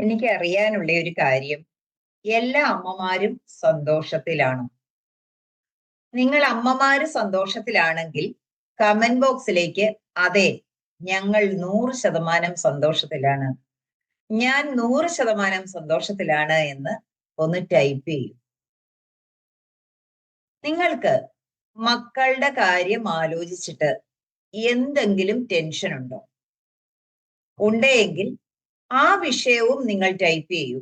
എനിക്ക് അറിയാനുള്ള ഒരു കാര്യം. എല്ലാ അമ്മമാരും സന്തോഷത്തിലാണ്. നിങ്ങൾ അമ്മമാര് സന്തോഷത്തിലാണെങ്കിൽ കമന്റ് ബോക്സിലേക്ക് അതെ ഞങ്ങൾ നൂറ് ശതമാനം സന്തോഷത്തിലാണ്. ഞാൻ നൂറ് ശതമാനം സന്തോഷത്തിലാണ് എന്ന് ഒന്ന് ടൈപ്പ് ചെയ്യും. നിങ്ങൾക്ക് മക്കളുടെ കാര്യം ആലോചിച്ചിട്ട് എന്തെങ്കിലും ടെൻഷൻ ഉണ്ടോ? ഉണ്ടെങ്കിൽ ആ വിഷയവും നിങ്ങൾ ടൈപ്പ് ചെയ്യൂ.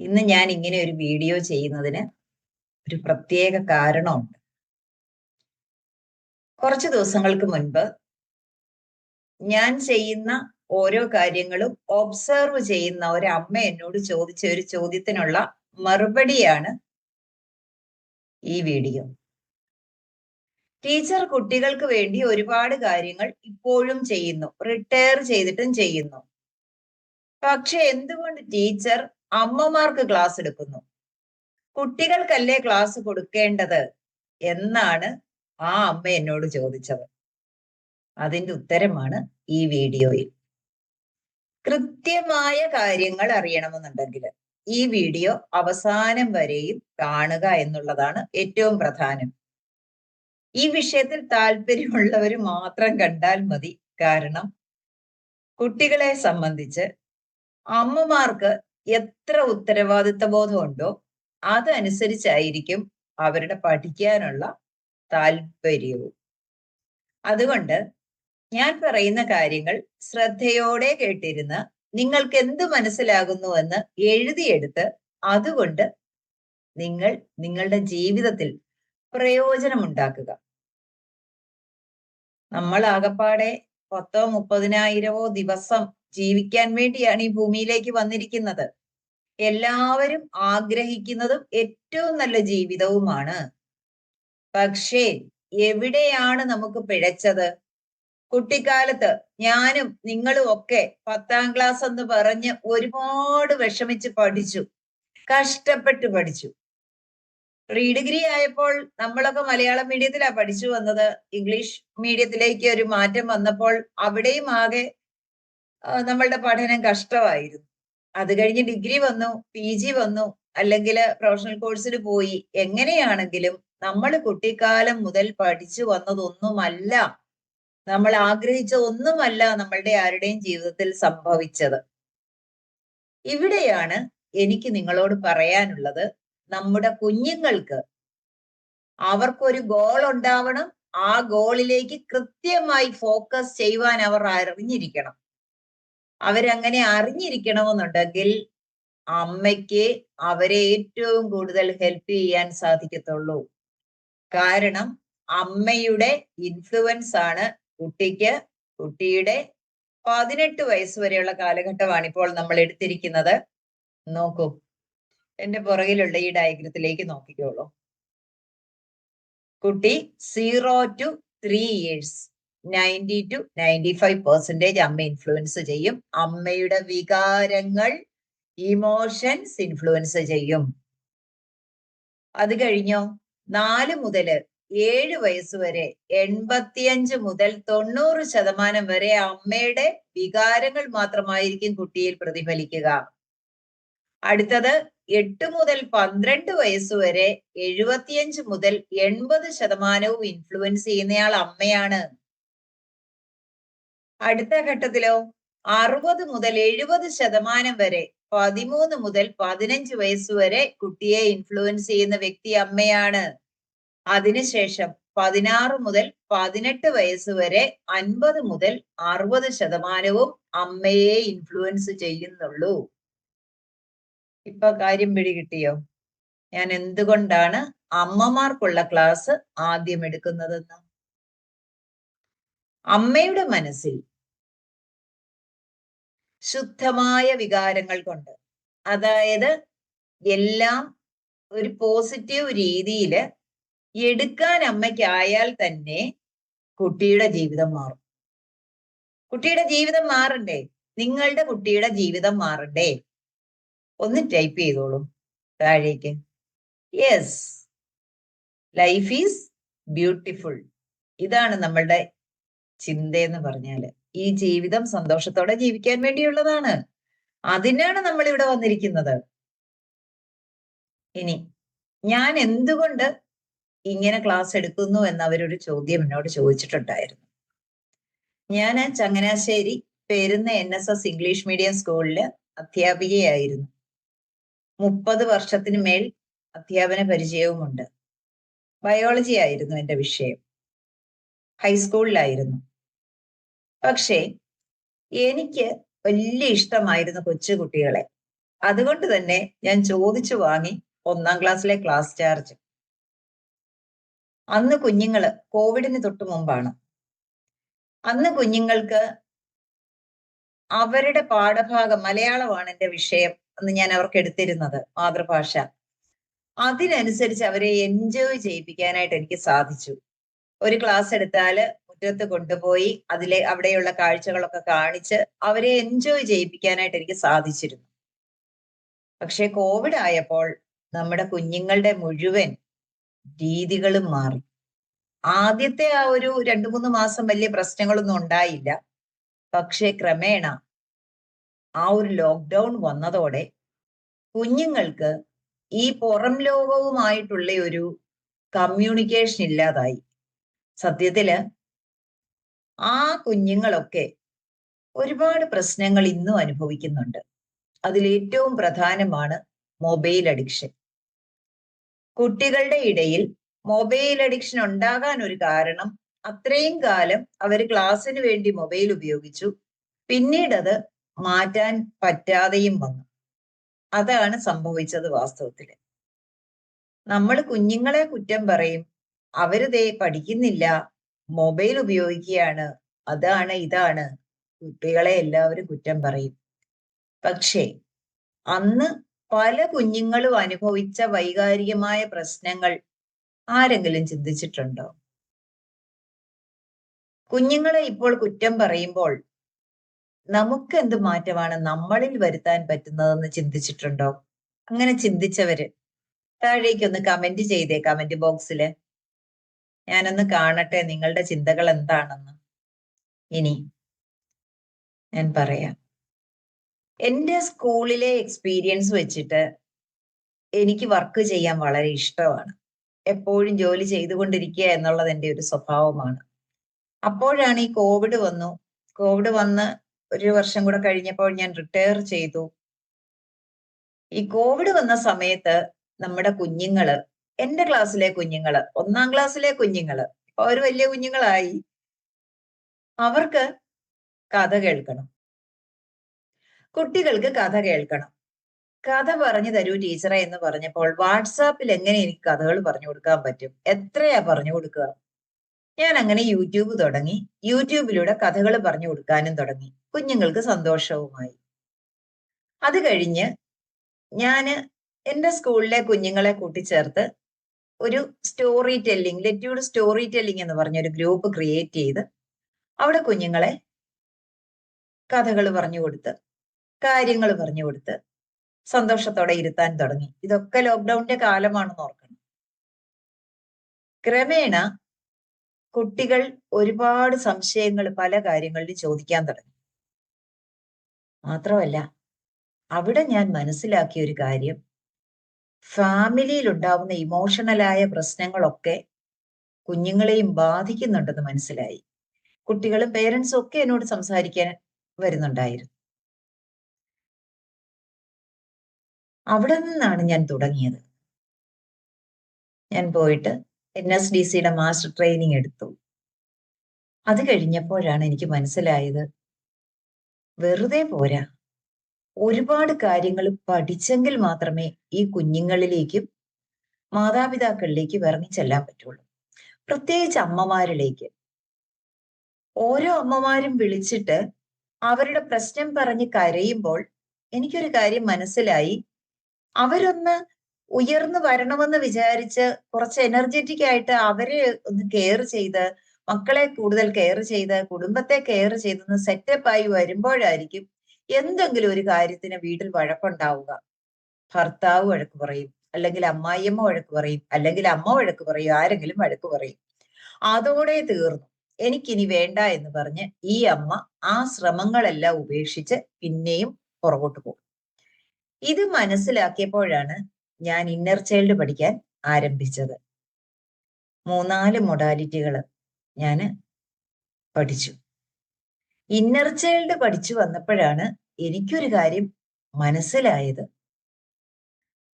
ഇന്ന് ഞാൻ ഇങ്ങനെ ഒരു വീഡിയോ ചെയ്യുന്നതിന് ഒരു പ്രത്യേക കാരണമുണ്ട്. കുറച്ച് ദിവസങ്ങൾക്ക് മുൻപ് ഞാൻ ചെയ്യുന്ന ഓരോ കാര്യങ്ങളും ഒബ്സർവ് ചെയ്യുന്ന ഒരു അമ്മ എന്നോട് ചോദിച്ച ഒരു ചോദ്യത്തിനുള്ള മറുപടിയാണ് ഈ വീഡിയോ ടീച്ചർ കുട്ടികൾക്ക് വേണ്ടി ഒരുപാട് കാര്യങ്ങൾ ഇപ്പോഴും ചെയ്യുന്നു. റിട്ടയർ ചെയ്തിട്ടും ചെയ്യുന്നു. പക്ഷെ എന്തുകൊണ്ട് ടീച്ചർ അമ്മമാർക്ക് ക്ലാസ് എടുക്കുന്നു? കുട്ടികൾക്കല്ലേ ക്ലാസ് കൊടുക്കേണ്ടത്? എന്നാണ് ആ അമ്മ എന്നോട് ചോദിച്ചത്. അതിന്റെ ഉത്തരമാണ് ഈ വീഡിയോയിൽ. കൃത്യമായ കാര്യങ്ങൾ അറിയണമെന്നുണ്ടെങ്കിൽ ഈ വീഡിയോ അവസാനം വരെയും കാണുക എന്നുള്ളതാണ് ഏറ്റവും പ്രധാനം. ഈ വിഷയത്തിൽ താല്പര്യമുള്ളവർ മാത്രം കണ്ടാൽ മതി. കാരണം കുട്ടികളെ സംബന്ധിച്ച് അമ്മമാർക്ക് എത്ര ഉത്തരവാദിത്ത ബോധമുണ്ടോ അതനുസരിച്ചായിരിക്കും അവരുടെ പഠിക്കാനുള്ള താല്പര്യവും. അതുകൊണ്ട് ഞാൻ പറയുന്ന കാര്യങ്ങൾ ശ്രദ്ധയോടെ കേട്ടിരുന്ന് നിങ്ങൾക്ക് എന്ത് മനസ്സിലാകുന്നുവെന്ന് എഴുതിയെടുത്ത് അതുകൊണ്ട് നിങ്ങൾ നിങ്ങളുടെ ജീവിതത്തിൽ പ്രയോജനമുണ്ടാക്കുക. നമ്മൾ ആകപ്പാടെ പത്തോ മുപ്പതിനായിരമോ ദിവസം ജീവിക്കാൻ വേണ്ടിയാണ് ഈ ഭൂമിയിലേക്ക് വന്നിരിക്കുന്നത്. എല്ലാവരും ആഗ്രഹിക്കുന്നതും ഏറ്റവും നല്ല ജീവിതവുമാണ്. പക്ഷേ എവിടെയാണ് നമുക്ക് പിഴച്ചത്? കുട്ടിക്കാലത്ത് ഞാനും നിങ്ങളും ഒക്കെ പത്താം ക്ലാസ് എന്ന് പറഞ്ഞ് ഒരുപാട് വിഷമിച്ച് പഠിച്ചു. കഷ്ടപ്പെട്ട് പഠിച്ചു. പ്രീ ഡിഗ്രി ആയപ്പോൾ നമ്മളൊക്കെ മലയാളം മീഡിയത്തിലാ പഠിച്ചു വന്നത്. ഇംഗ്ലീഷ് മീഡിയത്തിലേക്ക് ഒരു മാറ്റം വന്നപ്പോൾ അവിടെയും ആകെ നമ്മളുടെ പഠനം കഷ്ടമായിരുന്നു. അത് കഴിഞ്ഞ് ഡിഗ്രി വന്നു പി ജി വന്നു അല്ലെങ്കിൽ പ്രൊഫഷണൽ കോഴ്സിന് പോയി. എങ്ങനെയാണെങ്കിലും നമ്മൾ കുട്ടിക്കാലം മുതൽ പഠിച്ചു വന്നതൊന്നുമല്ല. നമ്മൾ ആഗ്രഹിച്ച ഒന്നുമല്ല നമ്മളുടെ ആരുടെയും ജീവിതത്തിൽ സംഭവിച്ചത്. ഇവിടെയാണ് എനിക്ക് നിങ്ങളോട് പറയാനുള്ളത്. നമ്മുടെ കുഞ്ഞുങ്ങൾക്ക് അവർക്കൊരു ഗോൾ ഉണ്ടാവണം. ആ ഗോളിലേക്ക് കൃത്യമായി ഫോക്കസ് ചെയ്യുവാൻ അവർ അറിഞ്ഞിരിക്കണം. അവരങ്ങനെ അറിഞ്ഞിരിക്കണമെന്നുണ്ടെങ്കിൽ അമ്മയ്ക്ക് അവരെ ഏറ്റവും കൂടുതൽ ഹെൽപ്പ് ചെയ്യാൻ സാധിക്കത്തുള്ളൂ. കാരണം അമ്മയുടെ ഇൻഫ്ലുവൻസ് ആണ് കുട്ടിക്ക് കുട്ടിയുടെ പതിനെട്ട് വയസ്സ് വരെയുള്ള കാലഘട്ടമാണ് ഇപ്പോൾ നമ്മൾ എടുത്തിരിക്കുന്നത്. നോക്കൂ. എന്റെ പുറകിലുള്ള ഈ ഡയഗ്രത്തിലേക്ക് നോക്കിക്കോളൂ. കുട്ടി zero two three years ninety two ninety five percentage അമ്മ ഇൻഫ്ലുവൻസ് ചെയ്യും. അമ്മയുടെ വികാരങ്ങൾ ഇമോഷൻസ് ഇൻഫ്ലുവൻസ് ചെയ്യും. അത് കഴിഞ്ഞോ? നാല് മുതൽ ഏഴ് വയസ്സ് വരെ എൺപത്തിയഞ്ച് മുതൽ തൊണ്ണൂറ് ശതമാനം വരെ അമ്മയുടെ വികാരങ്ങൾ മാത്രമായിരിക്കും കുട്ടിയിൽ പ്രതിഫലിക്കുക. അടുത്തത് എട്ട് മുതൽ പന്ത്രണ്ട് വയസ്സ് വരെ എഴുപത്തിയഞ്ച് മുതൽ എൺപത് ശതമാനവും ഇൻഫ്ലുവൻസ് ചെയ്യുന്നയാൾ അമ്മയാണ്. അടുത്ത ഘട്ടത്തിലോ അറുപത് മുതൽ എഴുപത് ശതമാനം വരെ പതിമൂന്ന് മുതൽ പതിനഞ്ച് വയസ്സ് വരെ കുട്ടിയെ ഇൻഫ്ലുവൻസ് ചെയ്യുന്ന വ്യക്തി അമ്മയാണ്. അതിനുശേഷം പതിനാറ് മുതൽ പതിനെട്ട് വയസ്സ് വരെ അൻപത് മുതൽ അറുപത് ശതമാനവും അമ്മയെ ഇൻഫ്ലുവൻസ് ചെയ്യുന്നുള്ളൂ. ഇപ്പൊ കാര്യം പിടികിട്ടിയോ ഞാൻ എന്തുകൊണ്ടാണ് അമ്മമാർക്കുള്ള ക്ലാസ് ആദ്യം എടുക്കുന്നതെന്ന്? അമ്മയുടെ മനസ്സിൽ ശുദ്ധമായ വികാരങ്ങൾ കൊണ്ട്. അതായത് എല്ലാം ഒരു പോസിറ്റീവ് രീതിയിൽ എടുക്കാൻ അമ്മയ്ക്കായാൽ തന്നെ കുട്ടിയുടെ ജീവിതം മാറും. കുട്ടിയുടെ ജീവിതം മാറണ്ടേ? നിങ്ങളുടെ കുട്ടിയുടെ ജീവിതം മാറണ്ടേ? ഒന്ന് ടൈപ്പ് ചെയ്തോളൂ. താഴേക്ക്. യെസ് ലൈഫ് ഈസ് ബ്യൂട്ടിഫുൾ ഇതാണ് നമ്മളുടെ ചിന്തയെന്ന് പറഞ്ഞാൽ. ഈ ജീവിതം സന്തോഷത്തോടെ ജീവിക്കാൻ വേണ്ടിയുള്ളതാണ്. അതിനാണ് നമ്മൾ ഇവിടെ വന്നിരിക്കുന്നത്. ഇനി ഞാൻ എന്തുകൊണ്ട് ഇങ്ങനെ ക്ലാസ് എടുക്കുന്നു എന്ന് അവരൊരു ചോദ്യം എന്നോട് ചോദിച്ചിട്ടുണ്ടായിരുന്നു. ഞാൻ Changanassery Perunna N S S English medium സ്കൂളിൽ അധ്യാപികയായിരുന്നു. മുപ്പത് വർഷത്തിന് മേൽ അധ്യാപന പരിചയവുമുണ്ട്. ബയോളജി ആയിരുന്നു എന്റെ വിഷയം. ഹൈസ്കൂളിലായിരുന്നു പക്ഷേ എനിക്ക് വലിയ ഇഷ്ടമായിരുന്നു കൊച്ചുകുട്ടികളെ. അതുകൊണ്ട് തന്നെ ഞാൻ ചോദിച്ചു വാങ്ങി ഒന്നാം ക്ലാസ്സിലെ ക്ലാസ് ചാർജ്. അന്ന് കുഞ്ഞുങ്ങൾ കോവിഡിന് തൊട്ട് മുമ്പാണ്. അന്ന് കുഞ്ഞുങ്ങൾക്ക് അവരുടെ പാഠഭാഗം മലയാളമാണ് എന്റെ വിഷയം. എന്ന് ഞാൻ അവർക്ക് എടുത്തിരുന്നത് മാതൃഭാഷ. അതിനനുസരിച്ച് അവരെ എൻജോയ് ചെയ്യിപ്പിക്കാനായിട്ട് എനിക്ക് സാധിച്ചു. ഒരു ക്ലാസ് എടുത്താൽ മുറ്റത്ത് കൊണ്ടുപോയി അതിലെ അവിടെയുള്ള കാഴ്ചകളൊക്കെ കാണിച്ച് അവരെ എൻജോയ് ചെയ്യിപ്പിക്കാനായിട്ട് എനിക്ക് സാധിച്ചിരുന്നു. പക്ഷെ കോവിഡ് ആയപ്പോൾ നമ്മുടെ കുഞ്ഞുങ്ങളുടെ മുഴുവൻ രീതികളും മാറി. ആദ്യത്തെ ആ ഒരു രണ്ടു മൂന്ന് മാസം വലിയ പ്രശ്നങ്ങളൊന്നും ഉണ്ടായില്ല. പക്ഷേ ക്രമേണ ആ ഒരു ലോക്ക്ഡൗൺ വന്നതോടെ കുഞ്ഞുങ്ങൾക്ക് ഈ പുറം ലോകവുമായിട്ടുള്ള ഒരു കമ്മ്യൂണിക്കേഷൻ ഇല്ലാതായി. സത്യത്തിൽ ആ കുഞ്ഞുങ്ങളൊക്കെ ഒരുപാട് പ്രശ്നങ്ങൾ ഇന്നും അനുഭവിക്കുന്നുണ്ട്. അതിൽ ഏറ്റവും പ്രധാനമാണ് മൊബൈൽ അഡിക്ഷൻ കുട്ടികളുടെ ഇടയിൽ മൊബൈൽ അഡിക്ഷൻ ഉണ്ടാകാൻ ഒരു കാരണം അത്രയും കാലം അവർ ക്ലാസ്സിന് വേണ്ടി മൊബൈൽ ഉപയോഗിച്ചു. പിന്നീട് അത് മാറ്റാൻ പറ്റാതെയും വന്നു. അതാണ് സംഭവിച്ചത് വാസ്തവത്തിൽ. നമ്മൾ കുഞ്ഞുങ്ങളെ കുറ്റം പറയും. അവർ ദേ പഠിക്കുന്നില്ല. മൊബൈൽ ഉപയോഗിക്കുകയാണ്. അതാണ് ഇതാണ്. കുട്ടികളെ എല്ലാവരും കുറ്റം പറയും. പക്ഷേ അന്ന് പല കുഞ്ഞുങ്ങളും അനുഭവിച്ച വൈകാരികമായ പ്രശ്നങ്ങൾ ആരെങ്കിലും ചിന്തിച്ചിട്ടുണ്ടോ? കുഞ്ഞുങ്ങളെ ഇപ്പോൾ കുറ്റം പറയുമ്പോൾ നമുക്ക് എന്ത് മാറ്റമാണ് നമ്മളിൽ വരുത്താൻ പറ്റുന്നതെന്ന് ചിന്തിച്ചിട്ടുണ്ടോ? അങ്ങനെ ചിന്തിച്ചവര് താഴേക്കൊന്ന് കമന്റ് ചെയ്തേ കമന്റ് ബോക്സിൽ ഞാനൊന്ന് കാണട്ടെ നിങ്ങളുടെ ചിന്തകൾ എന്താണെന്ന്. ഇനി ഞാൻ പറയാം. എന്റെ സ്കൂളിലെ എക്സ്പീരിയൻസ് വെച്ചിട്ട് എനിക്ക് വർക്ക് ചെയ്യാൻ വളരെ ഇഷ്ടമാണ്. എപ്പോഴും ജോലി ചെയ്തുകൊണ്ടിരിക്കുക എന്നുള്ളത് എന്റെ ഒരു സ്വഭാവമാണ്. അപ്പോഴാണ് ഈ കോവിഡ് വന്നു. കോവിഡ് വന്ന് ഒരു വർഷം കൂടെ കഴിഞ്ഞപ്പോൾ ഞാൻ റിട്ടയർ ചെയ്തു. ഈ കോവിഡ് വന്ന സമയത്ത് നമ്മുടെ കുഞ്ഞുങ്ങൾ എന്റെ ക്ലാസ്സിലെ കുഞ്ഞുങ്ങൾ ഒന്നാം ക്ലാസ്സിലെ കുഞ്ഞുങ്ങൾ ഇപ്പൊ അവർ വലിയ കുഞ്ഞുങ്ങളായി. അവർക്ക് കഥ കേൾക്കണം. കുട്ടികൾക്ക് കഥ കേൾക്കണം. കഥ പറഞ്ഞു തരൂ ടീച്ചറെ എന്ന് പറഞ്ഞപ്പോൾ വാട്സാപ്പിൽ എങ്ങനെ എനിക്ക് കഥകൾ പറഞ്ഞു കൊടുക്കാൻ പറ്റും? എത്രയാ പറഞ്ഞു കൊടുക്കുക? ഞാൻ അങ്ങനെ യൂട്യൂബ് തുടങ്ങി. യൂട്യൂബിലൂടെ കഥകൾ പറഞ്ഞു കൊടുക്കാനും തുടങ്ങി. കുഞ്ഞുങ്ങൾക്ക് സന്തോഷവുമായി. അത് കഴിഞ്ഞ് ഞാൻ എന്റെ സ്കൂളിലെ കുഞ്ഞുങ്ങളെ കൂട്ടിച്ചേർത്ത് ഒരു സ്റ്റോറി ടെല്ലിംഗ് ലെറ്റ്യൂഡ് സ്റ്റോറി ടെല്ലിംഗ് എന്ന് പറഞ്ഞ ഒരു ഗ്രൂപ്പ് ക്രിയേറ്റ് ചെയ്ത് അവിടെ കുഞ്ഞുങ്ങളെ കഥകൾ പറഞ്ഞു കൊടുത്ത് കാര്യങ്ങൾ പറഞ്ഞു കൊടുത്ത് സന്തോഷത്തോടെ ഇരുത്താൻ തുടങ്ങി. ഇതൊക്കെ ലോക്ക്ഡൌണിന്റെ കാലമാണെന്ന് ഓർക്കണം. ക്രമേണ കുട്ടികൾ ഒരുപാട് സംശയങ്ങൾ പല കാര്യങ്ങളിലും ചോദിക്കാൻ തുടങ്ങി. മാത്രമല്ല അവിടെ ഞാൻ മനസ്സിലാക്കിയ ഒരു കാര്യം. ഫാമിലിയിൽ ഉണ്ടാവുന്ന ഇമോഷണലായ പ്രശ്നങ്ങളൊക്കെ കുഞ്ഞുങ്ങളെയും ബാധിക്കുന്നുണ്ടെന്ന് മനസ്സിലായി. കുട്ടികളും പേരൻസും ഒക്കെ എന്നോട് സംസാരിക്കാൻ വരുന്നുണ്ടായിരുന്നു. അവിടെ നിന്നാണ് ഞാൻ തുടങ്ങിയത്. ഞാൻ പോയിട്ട് എൻ എസ് ഡി സിയുടെ മാസ്റ്റർ ട്രെയിനിങ് എടുത്തു. അത് കഴിഞ്ഞപ്പോഴാണ് എനിക്ക് മനസ്സിലായത് വെറുതെ പോരാ. ഒരുപാട് കാര്യങ്ങൾ പഠിച്ചെങ്കിൽ മാത്രമേ ഈ കുഞ്ഞുങ്ങളിലേക്കും മാതാപിതാക്കളിലേക്ക് ഇറങ്ങിച്ചെല്ലാൻ പറ്റുള്ളൂ. പ്രത്യേകിച്ച് അമ്മമാരിലേക്ക്. ഓരോ അമ്മമാരും വിളിച്ചിട്ട് അവരുടെ പ്രശ്നം പറഞ്ഞ് കരയുമ്പോൾ എനിക്കൊരു കാര്യം മനസ്സിലായി. അവരൊന്ന് ഉയർന്നു വരണമെന്ന് വിചാരിച്ച് കുറച്ച് എനർജറ്റിക് ആയിട്ട് അവരെ ഒന്ന് കെയർ ചെയ്ത് മക്കളെ കൂടുതൽ കെയർ ചെയ്ത് കുടുംബത്തെ കെയർ ചെയ്തെന്ന് സെറ്റപ്പ് ആയി വരുമ്പോഴായിരിക്കും എന്തെങ്കിലും ഒരു കാര്യത്തിന് വീട്ടിൽ വഴക്കുണ്ടാവുക. ഭർത്താവ് വഴക്ക് പറയും അല്ലെങ്കിൽ അമ്മായിയമ്മ വഴക്ക് പറയും അല്ലെങ്കിൽ അമ്മ വഴക്ക് പറയും ആരെങ്കിലും വഴക്ക് പറയും. അതോടെ തീർന്നു. എനിക്കിനി വേണ്ട എന്ന് പറഞ്ഞ് ഈ അമ്മ ആ ശ്രമങ്ങളെല്ലാം ഉപേക്ഷിച്ച് പിന്നെയും പുറകോട്ട് പോകും. ഇത് മനസ്സിലാക്കിയപ്പോഴാണ് ഞാൻ ഇന്നർ ചൈൽഡ് പഠിക്കാൻ ആരംഭിച്ചത്. മൂന്നാൽ മൊഡാലിറ്റികൾ ഞാൻ പഠിച്ചു. ഇന്നർ ചൈൽഡ് പഠിച്ചു വന്നപ്പോഴാണ് എനിക്കൊരു കാര്യം മനസ്സിലായത്.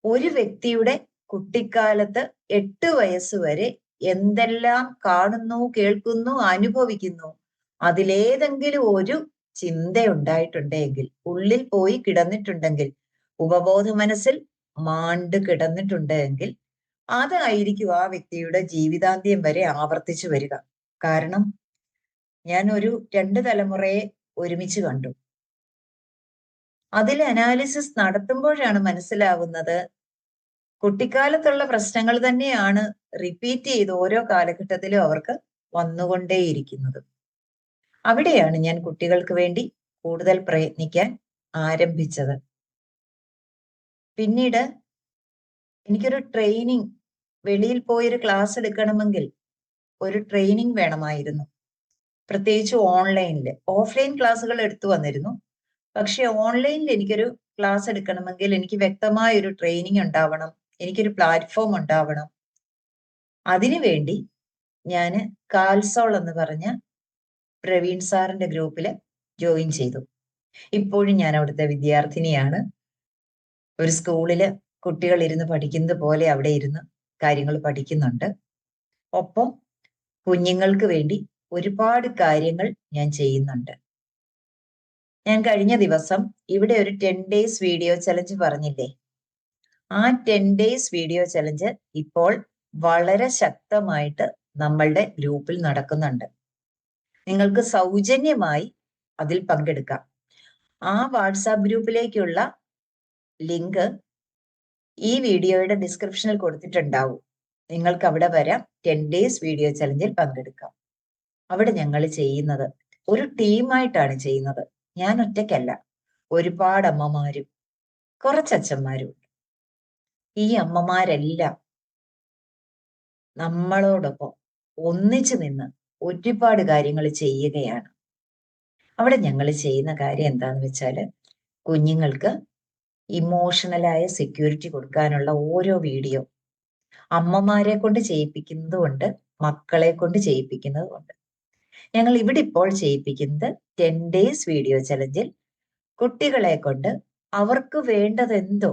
ഒരു വ്യക്തിയുടെ കുട്ടിക്കാലത്ത് എട്ട് വയസ്സ് വരെ എന്തെല്ലാം കാണുന്നു കേൾക്കുന്നു അനുഭവിക്കുന്നു അതിലേതെങ്കിലും ഒരു ചിന്ത ഉണ്ടായിട്ടുണ്ടെങ്കിൽ ഉള്ളിൽ പോയി കിടന്നിട്ടുണ്ടെങ്കിൽ ഉപബോധ മനസ്സിൽ മാണ്ട് കിടന്നിട്ടുണ്ടെങ്കിൽ അതായിരിക്കും ആ വ്യക്തിയുടെ ജീവിതാന്ത്യം വരെ ആവർത്തിച്ചു വരിക. കാരണം ഞാൻ ഒരു രണ്ട് തലമുറയെ ഒരുമിച്ച് കണ്ടു. അതിൽ അനാലിസിസ് നടത്തുമ്പോഴാണ് മനസ്സിലാവുന്നത് കുട്ടിക്കാലത്തുള്ള പ്രശ്നങ്ങൾ തന്നെയാണ് റിപ്പീറ്റ് ചെയ്ത് ഓരോ കാലഘട്ടത്തിലും അവർക്ക് വന്നുകൊണ്ടേയിരിക്കുന്നത്. അവിടെയാണ് ഞാൻ കുട്ടികൾക്ക് വേണ്ടി കൂടുതൽ പ്രയത്നിക്കാൻ ആരംഭിച്ചത്. പിന്നീട് എനിക്കൊരു ട്രെയിനിങ് വെളിയിൽ പോയൊരു ക്ലാസ് എടുക്കണമെങ്കിൽ ഒരു ട്രെയിനിങ് വേണമായിരുന്നു. പ്രത്യേകിച്ച് ഓൺലൈനിൽ ഓഫ്ലൈൻ ക്ലാസ്സുകൾ എടുത്തു വന്നിരുന്നു. പക്ഷേ ഓൺലൈനിൽ എനിക്കൊരു ക്ലാസ് എടുക്കണമെങ്കിൽ എനിക്ക് വ്യക്തമായ ഒരു ട്രെയിനിങ് ഉണ്ടാവണം. എനിക്കൊരു പ്ലാറ്റ്ഫോം ഉണ്ടാവണം. അതിനുവേണ്ടി ഞാൻ കാൽസോൾ എന്ന് പറഞ്ഞ പ്രവീൺ സാറിന്റെ ഗ്രൂപ്പിൽ ജോയിൻ ചെയ്തു. ഇപ്പോഴും ഞാൻ അവിടുത്തെ വിദ്യാർത്ഥിനിയാണ്. ഒരു സ്കൂളിൽ കുട്ടികൾ ഇരുന്ന് പഠിക്കുന്നത് പോലെ അവിടെ ഇരുന്ന് കാര്യങ്ങൾ പഠിക്കുന്നുണ്ട്. ഒപ്പം കുഞ്ഞുങ്ങൾക്ക് വേണ്ടി ഒരുപാട് കാര്യങ്ങൾ ഞാൻ ചെയ്യുന്നുണ്ട്. ഞാൻ കഴിഞ്ഞ ദിവസം ഇവിടെ ഒരു ടെൻ ഡേയ്സ് വീഡിയോ ചലഞ്ച് പറഞ്ഞില്ലേ? ആ ടെൻ ഡേയ്സ് വീഡിയോ ചലഞ്ച് ഇപ്പോൾ വളരെ ശക്തമായിട്ട് നമ്മളുടെ ഗ്രൂപ്പിൽ നടക്കുന്നുണ്ട്. നിങ്ങൾക്ക് സൗജന്യമായി അതിൽ പങ്കെടുക്കാം. ആ വാട്സാപ്പ് ഗ്രൂപ്പിലേക്കുള്ള ലിങ്ക് ഈ വീഡിയോയുടെ ഡിസ്ക്രിപ്ഷനിൽ കൊടുത്തിട്ടുണ്ടാവും. നിങ്ങൾക്ക് അവിടെ വരാം. ടെൻ ഡേയ്സ് വീഡിയോ ചലഞ്ചിൽ പങ്കെടുക്കാം. അവിടെ ഞങ്ങൾ ചെയ്യുന്നത് ഒരു ടീമായിട്ടാണ് ചെയ്യുന്നത്. ഞാൻ ഒറ്റയ്ക്കല്ല. ഒരുപാട് അമ്മമാരും കുറച്ചച്ഛന്മാരും ഈ അമ്മമാരെല്ലാം നമ്മളോടൊപ്പം ഒന്നിച്ചു നിന്ന് ഒരുപാട് കാര്യങ്ങൾ ചെയ്യുകയാണ്. അവിടെ ഞങ്ങൾ ചെയ്യുന്ന കാര്യം എന്താന്ന് വെച്ചാൽ കുഞ്ഞുങ്ങൾക്ക് ഇമോഷണലായ സെക്യൂരിറ്റി കൊടുക്കാനുള്ള ഓരോ വീഡിയോ അമ്മമാരെ കൊണ്ട് ചെയ്യിപ്പിക്കുന്നതുകൊണ്ട് മക്കളെ കൊണ്ട് ചെയ്യിപ്പിക്കുന്നതുകൊണ്ട് ഞങ്ങൾ ഇവിടെ ഇപ്പോൾ ചെയ്യിപ്പിക്കുന്നത് ടെൻ ഡേയ്സ് വീഡിയോ ചലഞ്ചിൽ കുട്ടികളെ കൊണ്ട് അവർക്ക് വേണ്ടതെന്തോ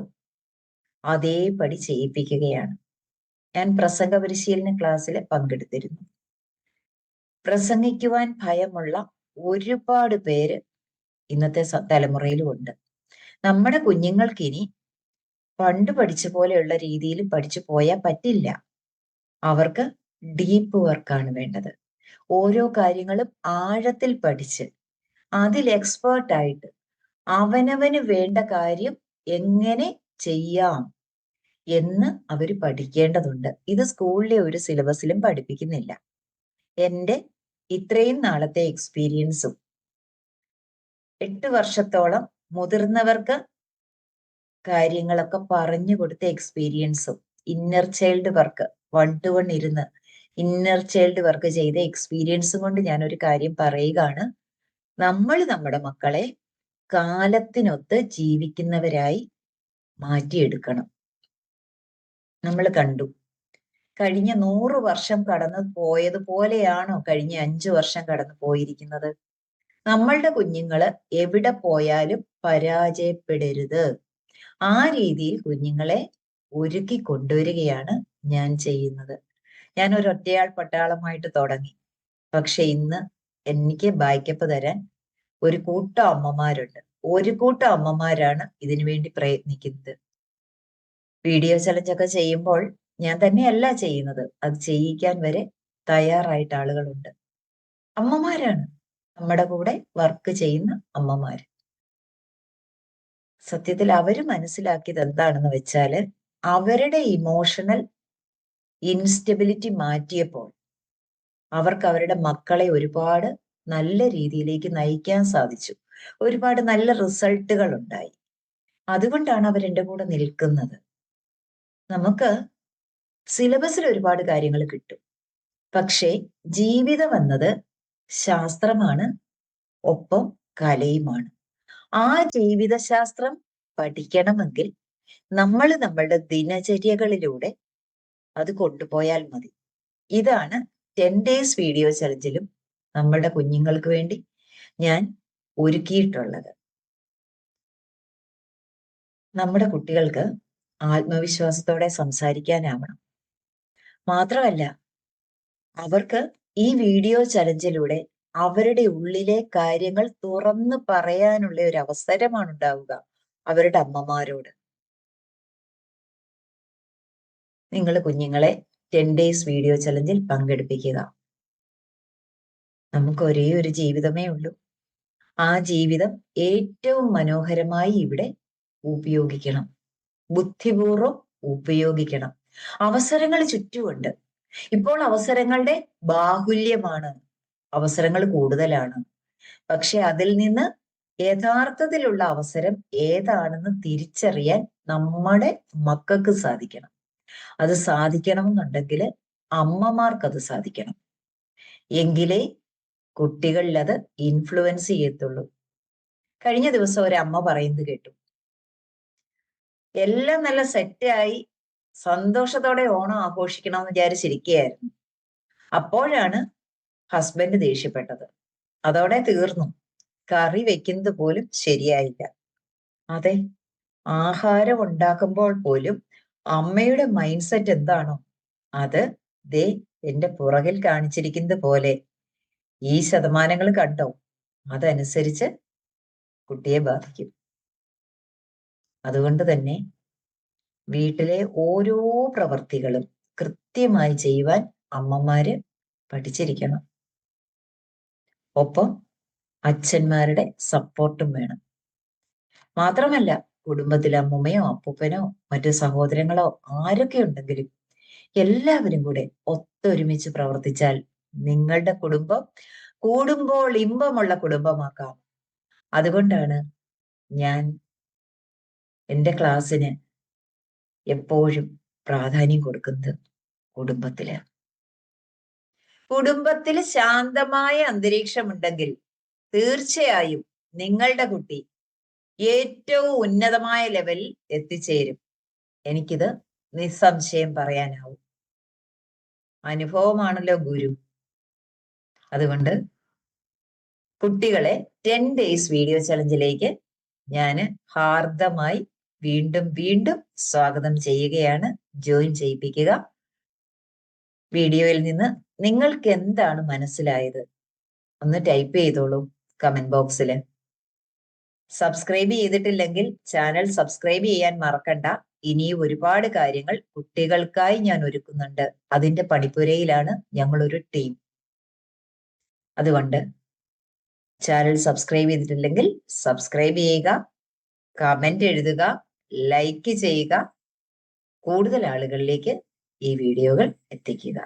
അതേപടി ചെയ്യിപ്പിക്കുകയാണ്. ഞാൻ പ്രസംഗ പരിശീലന ക്ലാസ്സിൽ പങ്കെടുത്തിരുന്നു. പ്രസംഗിക്കുവാൻ ഭയമുള്ള ഒരുപാട് പേര് ഇന്നത്തെ തലമുറയിലും ഉണ്ട് നമ്മുടെ കുഞ്ഞുങ്ങൾക്ക് ഇനി പണ്ട് പഠിച്ച പോലെയുള്ള രീതിയിൽ പഠിച്ചു പോയാൽ പറ്റില്ല. അവർക്ക് ഡീപ്പ് വർക്കാണ് വേണ്ടത്. ഓരോ കാര്യങ്ങളും ആഴത്തിൽ പഠിച്ച് അതിൽ എക്സ്പേർട്ട് ആയിട്ട് അവനവന് വേണ്ട കാര്യം എങ്ങനെ ചെയ്യാം എന്ന് അവർ പഠിക്കേണ്ടതുണ്ട്. ഇത് സ്കൂളിലെ ഒരു സിലബസിലും പഠിപ്പിക്കുന്നില്ല. എന്റെ ഇത്രയും നാളത്തെ എക്സ്പീരിയൻസും എട്ട് വർഷത്തോളം മുതിർന്നവർക്ക് കാര്യങ്ങളൊക്കെ പറഞ്ഞു കൊടുത്ത എക്സ്പീരിയൻസും inner child work one to one ഇരുന്ന് ഇന്നർ ചൈൽഡ് വർക്ക് ചെയ്ത എക്സ്പീരിയൻസും കൊണ്ട് ഞാൻ ഒരു കാര്യം പറയുകയാണ്. നമ്മൾ നമ്മുടെ മക്കളെ കാലത്തിനൊത്ത് ജീവിക്കുന്നവരായി മാറ്റിയെടുക്കണം. നമ്മൾ കണ്ടു. കഴിഞ്ഞ നൂറ് വർഷം കടന്നു പോയതുപോലെയാണോ കഴിഞ്ഞ അഞ്ചു വർഷം കടന്നു പോയിരിക്കുന്നത്? നമ്മളുടെ കുഞ്ഞുങ്ങൾ എവിടെ പോയാലും പരാജയപ്പെടരുത്. ആ രീതിയിൽ കുഞ്ഞുങ്ങളെ ഒരുക്കി കൊണ്ടുവരികയാണ് ഞാൻ ചെയ്യുന്നത്. ഞാൻ ഒരു ഒറ്റയാൾ പട്ടാളമായിട്ട് തുടങ്ങി. പക്ഷെ ഇന്ന് എനിക്ക് ബാക്കപ്പ് തരാൻ ഒരു കൂട്ടം അമ്മമാരുണ്ട്. ഒരു കൂട്ടം അമ്മമാരാണ് ഇതിനു വേണ്ടി പ്രയത്നിക്കുന്നത്. വീഡിയോ ചലഞ്ചൊക്കെ ചെയ്യുമ്പോൾ ഞാൻ തന്നെയല്ല ചെയ്യുന്നത്. അത് ചെയ്യിക്കാൻ വരെ തയ്യാറായിട്ട് ആളുകളുണ്ട്. അമ്മമാരാണ് നമ്മുടെ കൂടെ വർക്ക് ചെയ്യുന്ന അമ്മമാര്. സത്യത്തിൽ അവർ മനസ്സിലാക്കിയത് എന്താണെന്ന് വെച്ചാൽ അവരുടെ ഇമോഷണൽ ഇൻസ്റ്റെബിലിറ്റി മാറ്റിയപ്പോൾ അവർക്ക് അവരുടെ മക്കളെ ഒരുപാട് നല്ല രീതിയിലേക്ക് നയിക്കാൻ സാധിച്ചു. ഒരുപാട് നല്ല റിസൾട്ടുകൾ ഉണ്ടായി. അതുകൊണ്ടാണ് അവർ എന്റെ കൂടെ നിൽക്കുന്നത്. നമുക്ക് സിലബസിൽ ഒരുപാട് കാര്യങ്ങൾ കിട്ടും. പക്ഷേ ജീവിതം എന്നത് ശാസ്ത്രമാണ് ഒപ്പം കലയുമാണ്. ആ ജീവിതശാസ്ത്രം പഠിക്കണമെങ്കിൽ നമ്മൾ നമ്മളുടെ ദിനചര്യകളിലൂടെ അത് കൊണ്ടുപോയാൽ മതി. ഇതാണ് ടെൻ ഡേയ്സ് വീഡിയോ ചലഞ്ചിലും നമ്മളുടെ കുഞ്ഞുങ്ങൾക്ക് വേണ്ടി ഞാൻ ഒരുക്കിയിട്ടുള്ളത്. നമ്മുടെ കുട്ടികൾക്ക് ആത്മവിശ്വാസത്തോടെ സംസാരിക്കാനാവണം. മാത്രമല്ല അവർക്ക് ഈ വീഡിയോ ചലഞ്ചിലൂടെ അവരുടെ ഉള്ളിലെ കാര്യങ്ങൾ തുറന്നു പറയാനുള്ള ഒരു അവസരമാണ് ഉണ്ടാവുക അവരുടെ അമ്മമാരോട്. നിങ്ങൾ കുഞ്ഞുങ്ങളെ ടെൻ ഡേയ്സ് വീഡിയോ ചലഞ്ചിൽ പങ്കെടുപ്പിക്കുക. നമുക്ക് ഒരേ ഒരു ജീവിതമേ ഉള്ളൂ. ആ ജീവിതം ഏറ്റവും മനോഹരമായി ഇവിടെ ഉപയോഗിക്കണം. ബുദ്ധിപൂർവം ഉപയോഗിക്കണം. അവസരങ്ങൾ ചുറ്റുമുണ്ട്. ഇപ്പോൾ അവസരങ്ങളുടെ ബാഹുല്യമാണ്. അവസരങ്ങൾ കൂടുതലാണ്. പക്ഷെ അതിൽ നിന്ന് യഥാർത്ഥത്തിലുള്ള അവസരം ഏതാണെന്ന് തിരിച്ചറിയാൻ നമ്മുടെ മക്കൾക്ക് സാധിക്കണം. അത് സാധിക്കണം എന്നുണ്ടെങ്കിൽ അമ്മമാർക്ക് അത് സാധിക്കണം. എങ്കിലേ കുട്ടികളിൽ അത് ഇൻഫ്ലുവൻസ് ചെയ്യത്തുള്ളൂ. കഴിഞ്ഞ ദിവസം ഒരു അമ്മ പറയുന്നത് കേട്ടു. എല്ലാം നല്ല സെറ്റായി സന്തോഷത്തോടെ ഓണം ആഘോഷിക്കണം എന്ന് വിചാരിച്ചിരിക്കുകയായിരുന്നു. അപ്പോഴാണ് ഹസ്ബൻഡ് ദേഷ്യപ്പെട്ടത്. അതോടെ തീർന്നു. കറി വെക്കുന്നത് പോലും ശരിയായില്ല. അതെ ആഹാരം ഉണ്ടാക്കുമ്പോൾ പോലും അമ്മയുടെ മൈൻഡ് സെറ്റ് എന്താണോ അത് ദേ എന്റെ പുറകിൽ കാണിച്ചിരിക്കുന്നത് പോലെ. ഈ ശതമാനങ്ങൾ കണ്ടോ? അതനുസരിച്ച് കുട്ടിയെ ബാധിക്കും. അതുകൊണ്ട് തന്നെ വീട്ടിലെ ഓരോ പ്രവർത്തികളും കൃത്യമായി ചെയ്യുവാൻ അമ്മമാര് പഠിച്ചിരിക്കണം. ഒപ്പം അച്ഛന്മാരുടെ സപ്പോർട്ടും വേണം. മാത്രമല്ല കുടുംബത്തിലെ അമ്മുമ്മയോ അപ്പൂപ്പനോ മറ്റു സഹോദരങ്ങളോ ആരൊക്കെ ഉണ്ടെങ്കിലും എല്ലാവരും കൂടെ ഒത്തൊരുമിച്ച് പ്രവർത്തിച്ചാൽ നിങ്ങളുടെ കുടുംബം കൂടുമ്പോൾ ഇമ്പമുള്ള കുടുംബമാക്കാം. അതുകൊണ്ടാണ് ഞാൻ എന്റെ ക്ലാസ്സിന് എപ്പോഴും പ്രാധാന്യം കൊടുക്കുന്നത് കുടുംബത്തിൽ. കുടുംബത്തിൽ ശാന്തമായ അന്തരീക്ഷമുണ്ടെങ്കിൽ തീർച്ചയായും നിങ്ങളുടെ കുട്ടി ഏറ്റവും ഉന്നതമായ ലെവലിൽ എത്തിച്ചേരും. എനിക്കിത് നിസ്സംശയം പറയാനാവും. അനുഭവമാണല്ലോ ഗുരു. അതുകൊണ്ട് കുട്ടികളെ ടെൻ ഡേയ്സ് വീഡിയോ ചലഞ്ചിലേക്ക് ഞാൻ ഹാർദമായി വീണ്ടും വീണ്ടും സ്വാഗതം ചെയ്യുകയാണ്. ജോയിൻ ചെയ്യിപ്പിക്കുക. വീഡിയോയിൽ നിന്ന് നിങ്ങൾക്ക് എന്താണ് മനസ്സിലായത്? ഒന്ന് ടൈപ്പ് ചെയ്തോളൂ കമന്റ് ബോക്സിൽ. സബ്സ്ക്രൈബ് ചെയ്തിട്ടില്ലെങ്കിൽ ചാനൽ സബ്സ്ക്രൈബ് ചെയ്യാൻ മറക്കണ്ട. ഇനിയും ഒരുപാട് കാര്യങ്ങൾ കുട്ടികൾക്കായി ഞാൻ ഒരുക്കുന്നുണ്ട്. അതിന്റെ പണിപ്പുരയിലാണ് ഞങ്ങളൊരു ടീം. അതുകൊണ്ട് ചാനൽ സബ്സ്ക്രൈബ് ചെയ്തിട്ടില്ലെങ്കിൽ സബ്സ്ക്രൈബ് ചെയ്യുക കമന്റ് എഴുതുക ലൈക്ക് ചെയ്യുക. കൂടുതൽ ആളുകളിലേക്ക് ഈ വീഡിയോകൾ എത്തിക്കുക.